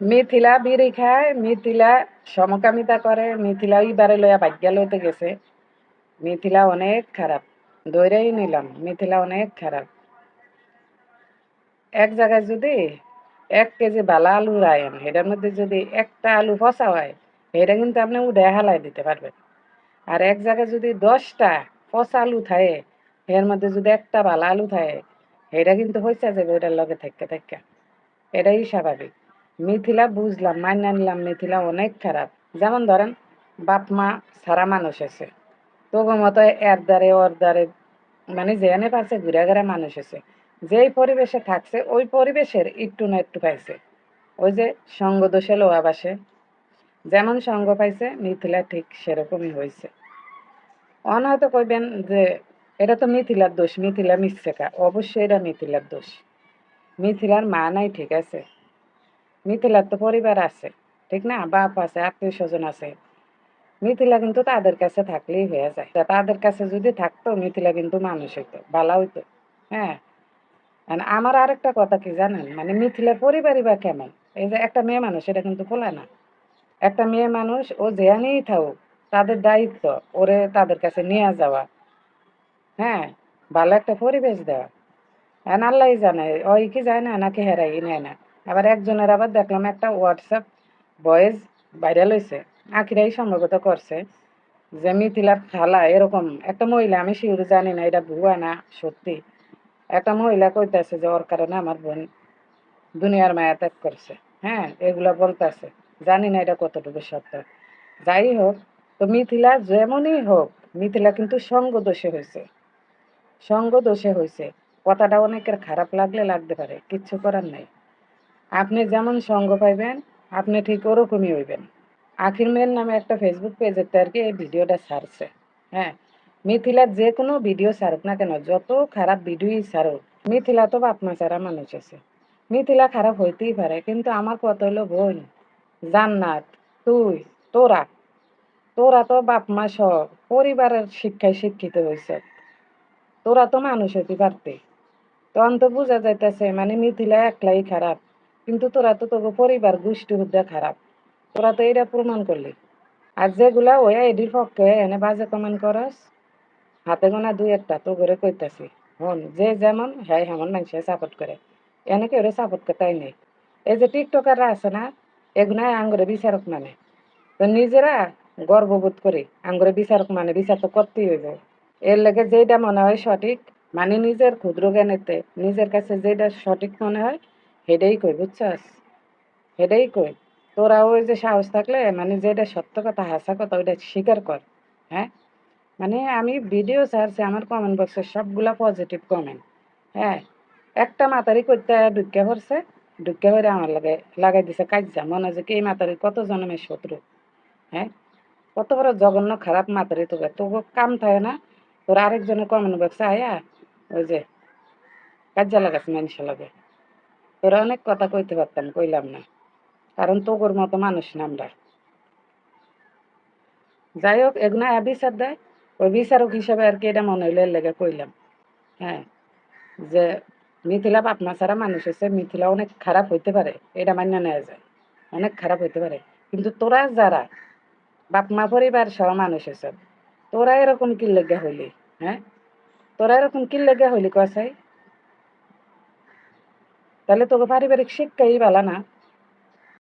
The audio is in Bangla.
মিথিলা বিড়ি খায়, মিথিলা সমকামিতা করে, মিথিলা ইবারে লইয়া ভাগ্যা লইতে গেছে। মিথিলা অনেক খারাপ, দৈরাই নিলাম, মিথিলা অনেক খারাপ। এক জায়গায় যদি এক কেজি বালা আলু রায়েন, এটার মধ্যে যদি একটা আলু ফসা হয়, এটা কিন্তু আপনি উঠে হালাই দিতে পারবেন। আর এক জায়গায় যদি দশটা ফসা আলু থাকে, এর মধ্যে যদি একটা বালা আলু থাকে, এটা কিন্তু হয়েছে যাবে ওইটার লগে থাকতে থাকতে এটাই স্বাভাবিক। মিথিলা বুঝলাম মান্য নিলাম, মিথিলা অনেক খারাপ। যেমন ধরেন, বাপ, মা সারা মানুষ আছে। তবু মতো এর দ্বারে, ওর দ্বারে মানে যেখানে পারছে ঘুরে ঘুরে মানুষ আছে। যেই পরিবেশে থাকছে, ওই পরিবেশের একটু না একটু পাইছে। ওই যে সঙ্গ দোষে লোয়া বাসে। যেমন সঙ্গ পাইছে, মিথিলা ঠিক সেরকমই হয়েছে অন হয়তো কইবেন যে, এটা তো মিথিলার দোষ, মিথিলা মিথ্যেকা। অবশ্যই এটা মিথিলার দোষ। মিথিলার মা নাই, ঠিক আছে। মিথিলার তো পরিবার আছে, ঠিক না? বাপ আছে, আত্মীয় স্বজন আছে। মিথিলা কিন্তু তাদের কাছে থাকলেই হয়ে যায়। তাদের কাছে যদি থাকতো, মিথিলা কিন্তু মানুষ হইতো ভালো হইতো হ্যাঁ? আর আমার আরেকটা কথা কি জানেন? মানে মিথিলার পরিবারই বা কেমন? এই যে একটা মেয়ে মানুষ, এটা কিন্তু বলে না। একটা মেয়ে মানুষ, ও যেখানেই থাকুক, তাদের দায়িত্ব, ওরে তাদের কাছে নিয়ে যাওয়া হ্যাঁ? ভালো একটা পরিবেশ দেওয়া। এখন আল্লাহ জানে, ওই কি যায় না, নাকি হেরাই নেয় না। আবার একজনের আবার দেখলাম একটা হোয়াটসঅ্যাপ ভয়েস ভাইরাল হয়েছে আখিরাই সম্ভবত করছে যে মিথিলার খালা এরকম একটা মহিলা, আমি শিউর জানি না, এটা ভুয়া না, সত্যি। একটা মহিলা কইতাছে যে ওর কারণে আমার বোন দুনিয়ার মায়া ত্যাগ করছে। হ্যাঁ এগুলা বলতেছে। জানি না এটা কতটুকু সত্য। যাই হোক, তো মিথিলা যেমনই হোক, মিথিলা কিন্তু সঙ্গ দোষে হয়েছে সঙ্গ দোষে হয়েছে কথাটা অনেকের খারাপ লাগলে লাগতে পারে, কিচ্ছু করার নাই। আপনি যেমন সঙ্গ পাইবেন, আপনি ঠিক ওরকমই হইবেন। আখির মেয়ের নামে একটা ফেসবুক পেজের আর কি এই ভিডিওটা ছাড়ছে। হ্যাঁ মিথিলার যে কোনো ভিডিও ছাড়ুক না কেন, যত খারাপ ভিডিওই ছাড়ুক, মিথিলা তো বাপ মা ছাড়া মানুষ আছে। মিথিলা খারাপ হইতেই পারে, কিন্তু আমার কথা হলো বোন, জান্নাত, তুই, তোরা। তোরা তো বাপ মা সব, পরিবারের শিক্ষায় শিক্ষিত হয়েছে তোরা তো মানুষ হইতে পারতে। তখন তো বোঝা যাইতেছে মানে মিথিলা একলাই খারাপ। কিন্তু তোরা তো তোকে পরিবার গোষ্ঠী হুদ্দা খারাপ। তোরা তো এটা প্রমাণ করলি। আর যেগুলা ওই এডির পক্ষে এনে বাজে কমেন্ট করস, হাতে গোনা দুই একটা তো করে কইতাছি। হন, যে যেমন হ্যাঁ হেমন মানুষে সাপোর্ট করে। এনে কেউ সাপোর্ট করে তাই নেই? এই যে টিকটকাররা আছে না এগুলাই আঙ্গুরে বিচারক মানে। তো নিজেরা গর্ববোধ করি, আঙ্গুরে বিচারক মানে বিচার তো করতেই হইব। এর লেগে যেটা মনে হয় সঠিক মানে নিজের ক্ষুদ্র জ্ঞানেতে নিজের কাছে যেটা সঠিক মনে হয় সেটাই কই, বুঝছস? হেডেই কই। তোরা ওই যে সাহস থাকলে মানে যেটা সত্য কথা, হাসা কথা, ওইটা স্বীকার কর হ্যাঁ? মানে আমি ভিডিও ছাড়ছি, আমার কমেন্ট বক্সে সবগুলা পজিটিভ কমেন্ট হ্যাঁ? একটা মাতারি করতে ঢুকে পড়ছে ঢুকে পড়ে আমার লাগে, লাগাই দিছে কাজা মনে হয় যে কি এই মাতারি কত জন্মের শত্রু হ্যাঁ? কত বড় জঘন্য খারাপ মাতারি তোকে তোকে কাম থাকে না? তোর আরেকজনের কমেন্ট বক্সে আয়া, ওই যে কাজা লাগাছে মানুষের লাগে। তোরা অনেক কথা কইতে পারতাম, কইলাম না। কারণ তোর মতো মানুষ না আমরা। যাই হোক, এগুলো বিচার দেয়। ওই বিচারক হিসাবে আর কি এটা মনে হইলে লেগে কইলাম। হ্যাঁ যে মিথিলা বাপ মা ছাড়া মানুষ আছে মিথিলা অনেক খারাপ হইতে পারে, এটা মান্য নেওয়া যায়। অনেক খারাপ হইতে পারে। কিন্তু তোরা যারা বাপমা পরিবার সহ মানুষ আছে তোরা এরকম কি লেগে হইলি? হ্যাঁ তোরা এরকম কি লেগে হইলি, কসাই? তাহলে তোকে পারিবারিক শিক্ষাই ভালো না।